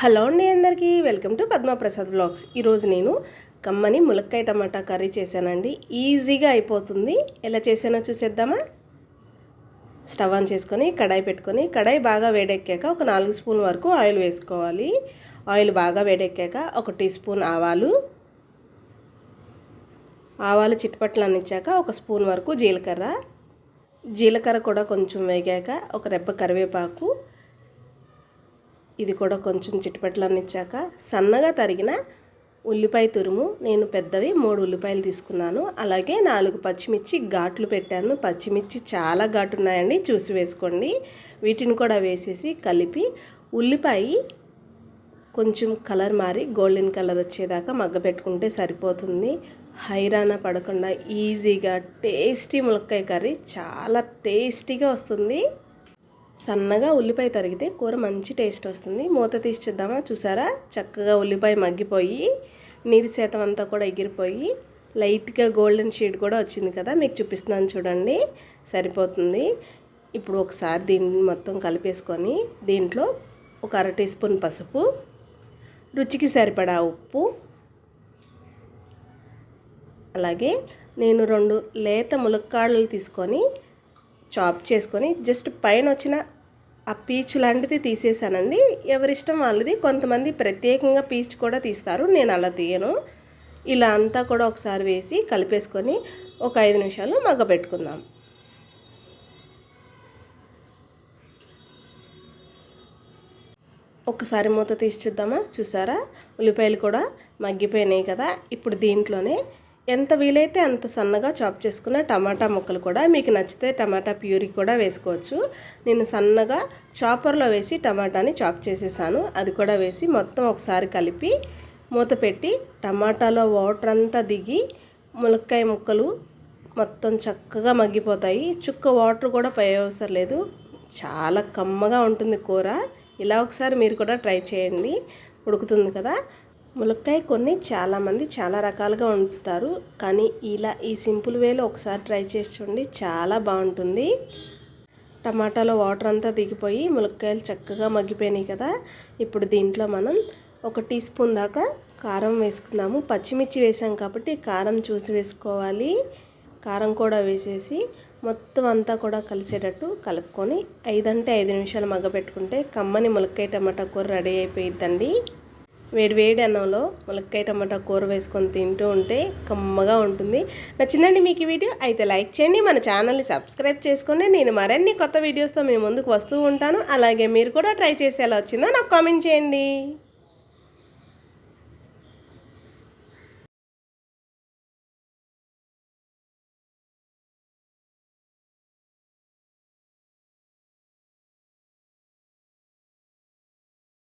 Hello అండి అందరికీ welcome to Padma Prasad blogs ఈరోజు నేను కమ్మని ములక్కాయ టమాటా కర్రీ చేశానండి. ఈజీగా అయిపోతుంది. ఎలా చేసానో చూసేద్దామా? స్టవ్ ఆన్ చేసుకొని కడాయి పెట్టుకొని కడాయి బాగా వేడెక్కాక ఒక నాలుగు స్పూన్ వరకు ఆయిల్ వేసుకోవాలి. ఆయిల్ బాగా వేడెక్కాక ఒక టీ స్పూన్ ఆవాలు. ఆవాలు చిట్పట్లు అందించాక ఒక స్పూన్ వరకు జీలకర్ర. జీలకర్ర కూడా కొంచెం వేగాక ఒక రెప్ప కరివేపాకు. ఇది కూడా కొంచెం చిట్టుపట్లు అన్నిచ్చాక సన్నగా తరిగిన ఉల్లిపాయ తురుము. నేను పెద్దవి మూడు ఉల్లిపాయలు తీసుకున్నాను. అలాగే నాలుగు పచ్చిమిర్చి ఘాట్లు పెట్టాను. పచ్చిమిర్చి చాలా ఘాటు ఉన్నాయండి. చూసి వేసుకోండి. వీటిని కూడా వేసేసి కలిపి ఉల్లిపాయ కొంచెం కలర్ మారి గోల్డెన్ కలర్ వచ్చేదాకా మగ్గబెట్టుకుంటే సరిపోతుంది. హైరాణ పడకుండా ఈజీగా టేస్టీ ములక్కాయ కర్రీ చాలా టేస్టీగా వస్తుంది. సన్నగా ఉల్లిపాయ తరిగితే కూర మంచి టేస్ట్ వస్తుంది. మూత తీసి చూద్దామా? చూసారా? చక్కగా ఉల్లిపాయ మగ్గిపోయి నీరు శాతం అంతా కూడా ఎగిరిపోయి లైట్గా గోల్డెన్ షీడ్ కూడా వచ్చింది కదా? మీకు చూపిస్తున్నాను చూడండి. సరిపోతుంది. ఇప్పుడు ఒకసారి దీన్ని మొత్తం కలిపేసుకొని దీంట్లో ఒక అర టీ స్పూన్ పసుపు రుచికి సరిపడా ఉప్పు అలాగే నేను రెండు లేత ములక్కాడలు తీసుకొని చాప్ చేసుకొని జస్ట్ పైన వచ్చిన ఆ పీచ్ లాంటిది తీసేసానండి ఎవరిష్టం వాళ్ళది. కొంతమంది ప్రత్యేకంగా పీచ్ కూడా తీస్తారు. నేను అలా తీయను. ఇలా అంతా కూడా ఒకసారి వేసి కలిపేసుకొని ఒక ఐదు నిమిషాలు మగ్గబెట్టుకుందాం. ఒకసారి మూత తీసి చూద్దామా? చూసారా? ఉల్లిపాయలు కూడా మగ్గిపోయినాయి కదా. ఇప్పుడు దీంట్లోనే ఎంత వీలైతే అంత సన్నగా చాప్ చేసుకున్న టమాటా ముక్కలు కూడా మీకు నచ్చితే టమాటా ప్యూరీ కూడా వేసుకోవచ్చు. నేను సన్నగా చాపర్లో వేసి టమాటాని చాప్ చేసేసాను. అది కూడా వేసి మొత్తం ఒకసారి కలిపి మూత పెట్టి టమాటాలో వాటర్ అంతా దిగి ములక్కాయ ముక్కలు మొత్తం చక్కగా మగ్గిపోతాయి. చుక్క వాటర్ కూడా అవసరం లేదు. చాలా కమ్మగా ఉంటుంది కూర. ఇలా ఒకసారి మీరు కూడా ట్రై చేయండి. ఉడుకుతుంది కదా? ములక్కాయ కొన్ని చాలామంది చాలా రకాలుగా వండుతారు కానీ ఇలా ఈ సింపుల్ వేలో ఒకసారి ట్రై చేసి చూడండి చాలా బాగుంటుంది. టమాటాలో వాటర్ అంతా దిగిపోయి ములక్కాయలు చక్కగా మగ్గిపోయినాయి కదా. ఇప్పుడు దీంట్లో మనం ఒక టీ స్పూన్ దాకా కారం వేసుకుందాము. పచ్చిమిర్చి వేసాం కాబట్టి కారం చూసి వేసుకోవాలి. కారం కూడా వేసేసి మొత్తం అంతా కూడా కలిసేటట్టు కలుపుకొని ఐదంటే ఐదు నిమిషాలు మగ్గబెట్టుకుంటే కమ్మని ములక్కాయ టమాటా కూర రెడీ అయిపోయిద్దండి. వేడి వేడి అన్నంలో ములక్కాయ టమాటా కూర వేసుకొని తింటూ ఉంటే కమ్మగా ఉంటుంది. నచ్చిందండి మీకు ఈ వీడియో? అయితే లైక్ చేయండి మన ఛానల్ని సబ్స్క్రైబ్ చేసుకోండి. నేను మరిన్ని కొత్త వీడియోస్తో మీ ముందుకు వస్తూ ఉంటాను. అలాగే మీరు కూడా ట్రై చేసి ఎలా వచ్చిందో నాకు కామెంట్ చేయండి.